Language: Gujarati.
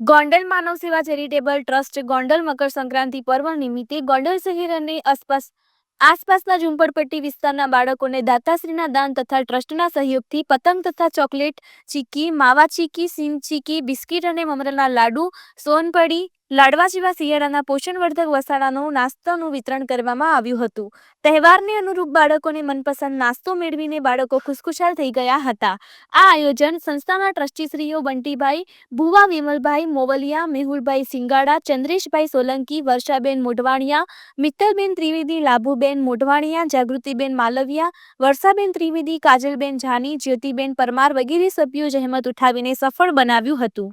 ગોંડલ માનવ સેવા ચેરિટેબલ ટ્રસ્ટ ગોંડલ મકર સંક્રાંતિ પર્વ નિમિત્તે ગોંડલ શહેર અને આસપાસ આસપાસના ઝુંપડપટ્ટી વિસ્તારના બાળકોને દાતાશ્રીના દાન તથા ટ્રસ્ટના સહયોગથી પતંગ તથા ચોકલેટ ચીકી માવા ચીકી સીમ ચીકી બિસ્કિટ અને મમરાના લાડુ, સોનપડી લાડવા જેવા શિયાળાના પોષણવર્ધક વસાણાનું નાસ્તાનું વિતરણ કરવામાં આવ્યું હતું. તહેવારને અનુરૂપ બાળકોને મનપસંદ નાસ્તો મેળવીને બાળકો ખુશખુશાલ થઈ ગયા હતા. આ આયોજન સંસ્થાના ટ્રસ્ટીશ્રીઓ બંટીભાઈ ભુવા, વિમલભાઈ મોવલિયા, મેહુલભાઈ સિંગાડા, ચંદ્રેશભાઈ સોલંકી, વર્ષાબેન મોઢવાણિયા, મિત્તલબેન ત્રિવેદી, લાભુબેન મોઢવાણિયા, જાગૃતિબેન માલવિયા, વર્ષાબેન ત્રિવેદી, કાજલબેન જાની જ્યોતિબેન પરમાર વગેરે સભ્યો જહેમત ઉઠાવીને સફળ બનાવ્યું હતું.